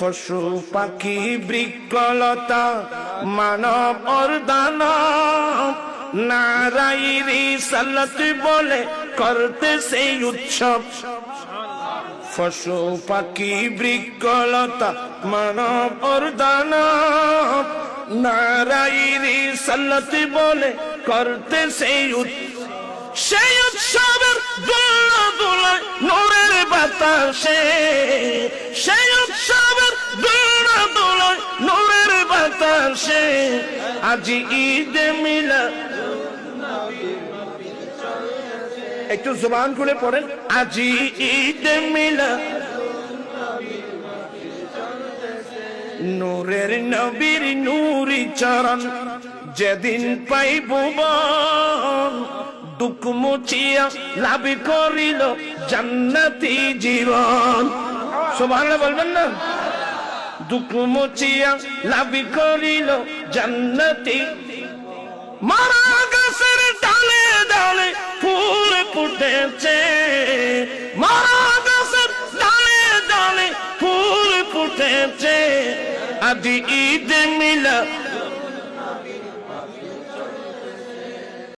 পশু পাখি, বৃক্ষলতা, মানব অর্দান নারাইরি সাল্লাত বলে করতে সেই উৎসব। পশু পাখি, বৃক্ষলতা, মানব অর্দান নারাইরি সাল্লাত বলে করতে সেই উৎসব। সেই উৎসবের দোলা দোলায় বাতাসে সেই উৎসবের দোলা দোলায় নোরের বাতাসে। আজি ঈদ মিলা একটু জবান খুলে পড়েন। আজি ঈদ মিলা নূরের নবীর নূরি চরণ যেদিন পাইব বন, দুঃখ মুছিয়া লাভ করিল জান্নাতি জীবন। সবার বলবেন না? দুঃখ মুছিয়া লাভ করিল জান্নাতি মারা গাছের ডালে ডালে ফুল ফুটেছে। মারা গাছের ডালে ডালে ফুল ফুটেছে। আজ ঈদ মিলা